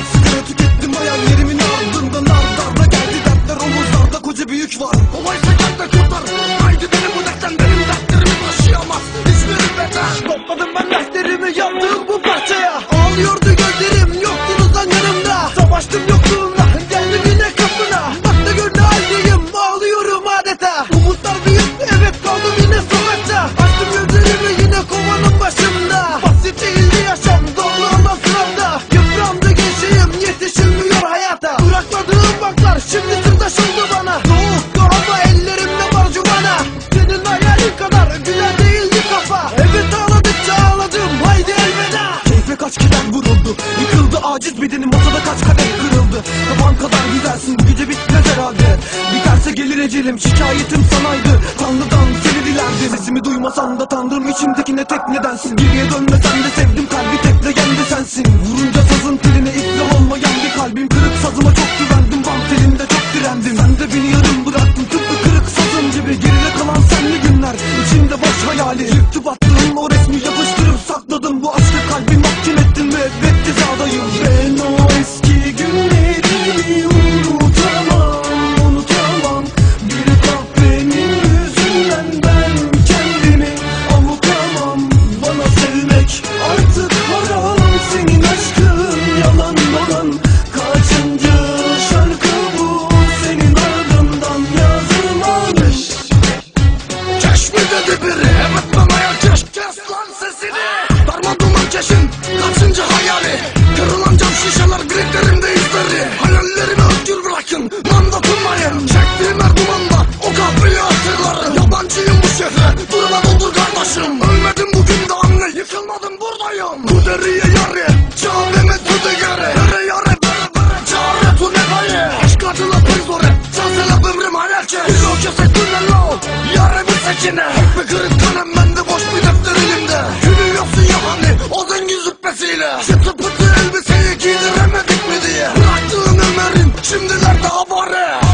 Hepsini tükettim hayallerimin ardından arda arda geldi dertler omuzlarda koca bir yük var. Olaysa gel de kurtar Haydi beni bu dertten benim dertlerimi taşıyamaz. Hiçbiri beden Topladım ben dertlerimi yaptığım bu parçaya. aciz bedenim masada kaç kadeh kırıldı. Kafan kadar güzelsin bu gece bitmez herhalde. Biterse gelir ecelim şikayetim sanaydı. Tanrı'dan seni dilerdim. Sesimi duymasam da tanrım içimdekine tek nedensin Geriye dönmesem de yine. Hep bir kırık kalem bende boş bir defter elimde. Gülüyorsun ya hani o zengin züppesiyle. Çıtı pıtı elbiseyi giydiremedik mi diye. Bıraktığın ömerin şimdilerde avare.